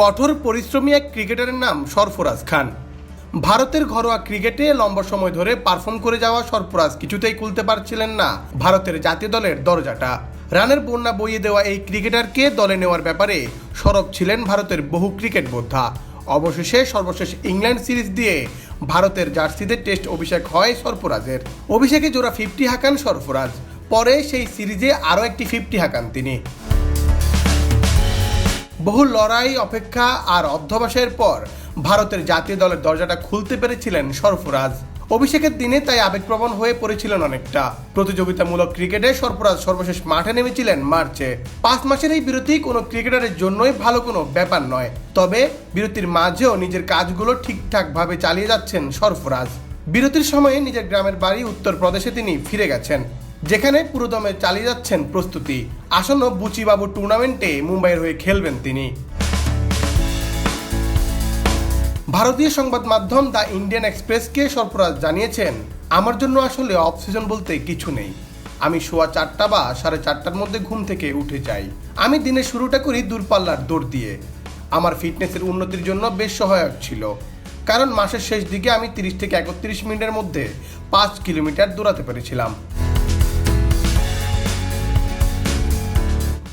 কঠোর পরিশ্রমী এক ক্রিকেটারের নাম সরফরাজ খান। ভারতের ঘরোয়া ক্রিকেটে লম্বা সময় ধরে পারফর্ম করে যাওয়া সরফরাজ কিছুতেই খুলতে পারছিলেন না ভারতের জাতীয় দলের দরজাটা। রানের বন্যা বইয়ে দেওয়া এই ক্রিকেটারকে দলে নেওয়ার ব্যাপারে সরব ছিলেন ভারতের বহু ক্রিকেট বোদ্ধা। অবশেষে সর্বশেষ ইংল্যান্ড সিরিজ দিয়ে ভারতের জার্সিতে টেস্ট অভিষেক হয় সরফরাজের। অভিষেকে জোড়া ফিফটি হাঁকান সরফরাজ। পরে সেই সিরিজে আরও একটি ফিফটি হাঁকান তিনি। বহু লড়াই, অপেক্ষা আর অধ্যবসায়ের পর ভারতের জাতীয় দলের দরজাটা খুলতে পেরেছিলেন সরফরাজ। অভিষেকের দিনে তাই আবেগপ্রবণ হয়ে পড়েছিলেন অনেকটা। প্রতিযোগিতামূলক ক্রিকেটে সরফরাজ সর্বশেষ মাঠে নেমেছিলেন মার্চে। পাঁচ মাসের এই বিরতি কোনো ক্রিকেটারের জন্যই ভালো কোনো ব্যাপার নয়। তবে বিরতির মাঝেও নিজের কাজগুলো ঠিকঠাকভাবে চালিয়ে যাচ্ছেন সরফরাজ। বিরতির সময়ে নিজের গ্রামের বাড়ি, উত্তরপ্রদেশে তিনি ফিরে গেছেন। যেখানে পুরোদমে চালিয়ে যাচ্ছেন প্রস্তুতি। আসন্ন বুচিবাবু টুর্নামেন্টে মুম্বাইয়ের হয়ে খেলবেন তিনি। ভারতীয় সংবাদ মাধ্যম দ্য ইন্ডিয়ান এক্সপ্রেসকে সরফরাজ জানিয়েছেন, আমার জন্য আসলে অফ সিজন বলতে কিছু নেই। আমি সোয়া চারটা বা সাড়ে চারটার মধ্যে ঘুম থেকে উঠে যাই। আমি দিনের শুরুটা করি দূরপাল্লার দৌড় দিয়ে। আমার ফিটনেসের উন্নতির জন্য বেশ সহায়ক ছিল। কারণ মাসের শেষ দিকে আমি তিরিশ থেকে একত্রিশ মিনিটের মধ্যে পাঁচ কিলোমিটার দৌড়াতে পেরেছিলাম।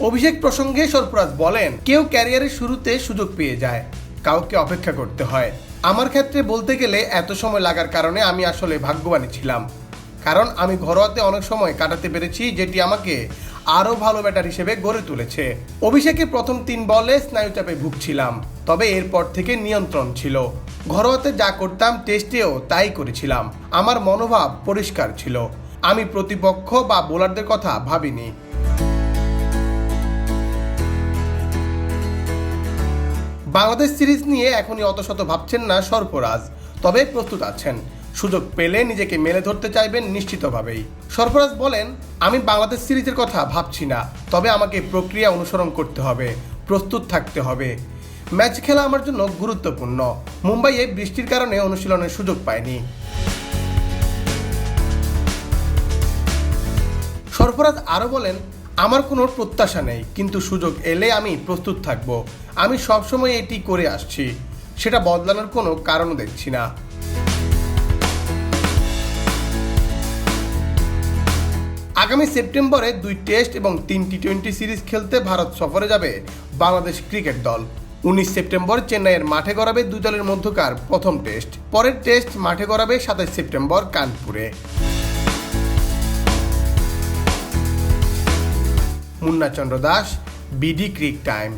অভিষেক প্রসঙ্গে সরফরাজ বলেন, কেউ ক্যারিয়ারের শুরুতে সুযোগ পেয়ে যায়, কাউকে অপেক্ষা করতে হয়। আমার ক্ষেত্রে বলতে গেলে এত সময় লাগার কারণে আমি আসলে ভাগ্যবানই ছিলাম। কারণ আমি ঘরোয়াতে অনেক সময় কাটাতে পেরেছি, যেটি আমাকে আরও ভালো ব্যাটার হিসেবে গড়ে তুলেছে। অভিষেকের প্রথম তিন বলে স্নায়ুচাপে ভুগছিলাম, তবে এরপর থেকে নিয়ন্ত্রণ ছিল। ঘরোয়াতে যা করতাম, টেস্টেও তাই করেছিলাম। আমার মনোভাব পরিষ্কার ছিল। আমি প্রতিপক্ষ বা বোলারদের কথা ভাবিনি। বাংলাদেশ সিরিজ নিয়ে এখনই অত শত ভাবছেন না সরফরাজ তবে প্রস্তুত আছেন। সুযোগ পেলে নিজেকে মেলে ধরতে চাইবেন নিশ্চিতভাবেই। সরফরাজ বলেন, আমি বাংলাদেশ সিরিজের কথা ভাবছি না, তবে আমাকে প্রক্রিয়া অনুসরণ করতে হবে, প্রস্তুত থাকতে হবে। ম্যাচ খেলা আমার জন্য গুরুত্বপূর্ণ। মুম্বাইয়ে বৃষ্টির কারণে অনুশীলনের সুযোগ পায়নি সরফরাজ আরও বলেন আমার কোনো প্রত্যাশা নেই, কিন্তু সুযোগ এলে আমি প্রস্তুত থাকব। আমি সবসময় এটি করে আসছি। সেটা বদলানোর কোনো কারণও দেখছি না। আগামী সেপ্টেম্বরে দুই টেস্ট এবং তিন টি টোয়েন্টি সিরিজ খেলতে ভারত সফরে যাবে বাংলাদেশ ক্রিকেট দল। উনিশ সেপ্টেম্বর চেন্নাইয়ের মাঠে গড়াবে দুই দলের মধ্যকার প্রথম টেস্ট। পরের টেস্ট মাঠে গড়াবে সাতাশ সেপ্টেম্বর কানপুরে। Munna Chandra Das BD Cric Time.